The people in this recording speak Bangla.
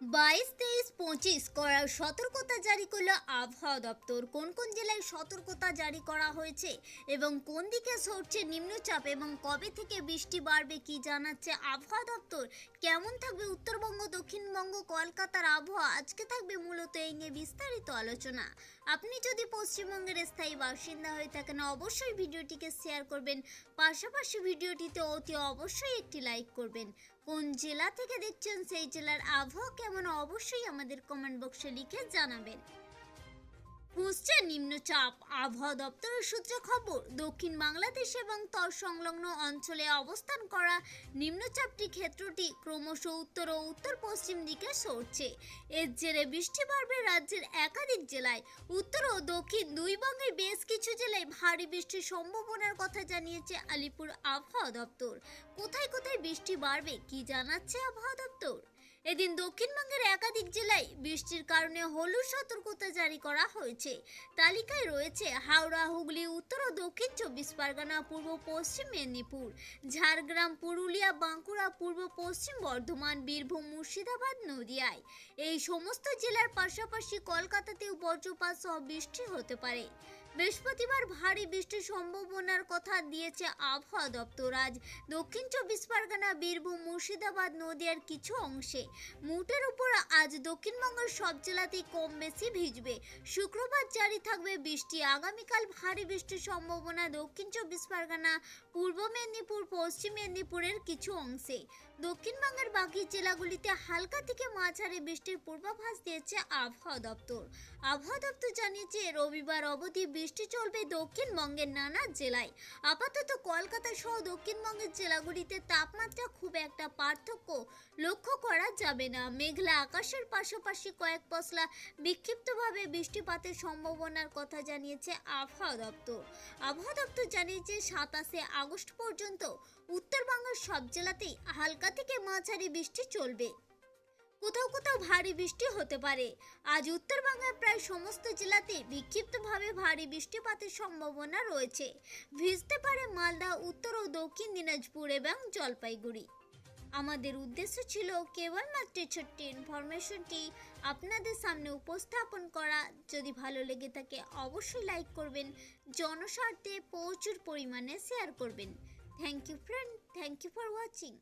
বাইশ তেইশ পঁচিশ করার সতর্কতা জারি করল আবহাওয়া দপ্তর। কোন কোন জেলায় সতর্কতা জারি করা হয়েছে এবং কোন দিকে সরছে নিম্নচাপ এবং কবে থেকে বৃষ্টি বাড়বে কি জানাচ্ছে আবহাওয়া দপ্তর? কেমন থাকবে উত্তরবঙ্গ, দক্ষিণবঙ্গ, কলকাতার আবহাওয়া? আজকে থাকবে মূলত এই নিয়ে বিস্তারিত আলোচনা। আপনি যদি পশ্চিমবঙ্গের স্থায়ী বাসিন্দা হয়ে থাকেন, অবশ্যই ভিডিওটিকে শেয়ার করবেন। পাশাপাশি ভিডিওটিতে অতি অবশ্যই একটি লাইক করবেন। কোন জেলা থেকে দেখছেন, সেই জেলার আবহাওয়া কেমন, অবশ্যই আমাদের কমেন্ট বক্সে লিখে জানাবেন। পুষছে নিম্নচাপ। আবহাওয়া দপ্তরের সূত্রে খবর, দক্ষিণ বাংলাদেশ এবং তর সংলগ্ন অঞ্চলে অবস্থান করা নিম্নচাপটি ক্ষেত্রটি ক্রমশ উত্তর ও উত্তর পশ্চিম দিকে সরছে। এর জেরে বৃষ্টি বাড়বে রাজ্যের একাধিক জেলায়। উত্তর ও দক্ষিণ দুই বঙ্গের বেশ কিছু জেলায় ভারী বৃষ্টির সম্ভাবনার কথা জানিয়েছে আলিপুর আবহাওয়া দপ্তর। কোথায় কোথায় বৃষ্টি বাড়বে, কি জানাচ্ছে আবহাওয়া দপ্তর? এদিন দক্ষিণবঙ্গের একাধিক জেলায় বৃষ্টির কারণে হলুদ সতর্কতা জারি করা হয়েছে। তালিকায় রয়েছে হাওড়া, হুগলি, উত্তর ও দক্ষিণ চব্বিশ পরগনা, পূর্ব পশ্চিম মেদিনীপুর, ঝাড়গ্রাম, পুরুলিয়া, বাঁকুড়া, পূর্ব পশ্চিম বর্ধমান, বীরভূম, মুর্শিদাবাদ, নদিয়ায়। এই সমস্ত জেলার পাশাপাশি কলকাতাতেও বজ্রপাত সহ বৃষ্টি হতে পারে। বৃহস্পতিবার ভারী বৃষ্টির সম্ভাবনার কথা দিয়েছে আবহাওয়া দপ্তর। আজ দক্ষিণ চব্বিশ পরগনা, বীরভূম, মুর্শিদাবাদ নদিয়ার কিছু অংশে মুটের উপর আজ দক্ষিণবঙ্গের সব জেলাতেই কম বেশি ভিজবে। শুক্রবার জারি থাকবে বৃষ্টি। আগামীকাল ভারী বৃষ্টির সম্ভাবনা দক্ষিণ চব্বিশ পরগনা, পূর্ব মেদিনীপুর, পশ্চিম মেদিনীপুরের কিছু অংশে। দক্ষিণবঙ্গের বাকি জেলাগুলিতে হালকা থেকে মাঝারি বৃষ্টির পূর্বাভাস দিয়েছে আবহাওয়া দপ্তর। আবহাওয়া দপ্তর জানিয়েছে, রবিবার অবধি বৃষ্টি চলবে দক্ষিণবঙ্গের নানা জেলায়। আপাতত কলকাতা সহ দক্ষিণবঙ্গের জেলাগুলিতে তাপমাত্রা খুব একটা পার্থক্য লক্ষ্য করা যাবে না। মেঘলা আকাশের পাশাপাশি কয়েক পশলা বিক্ষিপ্তভাবে বৃষ্টিপাতের সম্ভাবনার কথা জানিয়েছে আবহাওয়া দপ্তর। আবহাওয়া দপ্তর জানিয়েছে, সাতাশে আগস্ট পর্যন্ত উত্তরবঙ্গের সব জেলাতেই হালকা থেকে মাঝারি বৃষ্টি চলবে। কোথাও কোথাও ভারী বৃষ্টি হতে পারে। আজ উত্তরবঙ্গের প্রায় সমস্ত জেলাতে বিক্ষিপ্তভাবে ভারী বৃষ্টিপাতের সম্ভাবনা রয়েছে। ভিজতে পারে মালদা, উত্তর ও দক্ষিণ দিনাজপুর এবং জলপাইগুড়ি। আমাদের উদ্দেশ্য ছিল কেবলমাত্র ছোট্ট ইনফরমেশনটি আপনাদের সামনে উপস্থাপন করা। যদি ভালো লেগে থাকে, অবশ্যই লাইক করবেন, জনস্বার্থে প্রচুর পরিমাণে শেয়ার করবেন। Thank you friend thank you for watching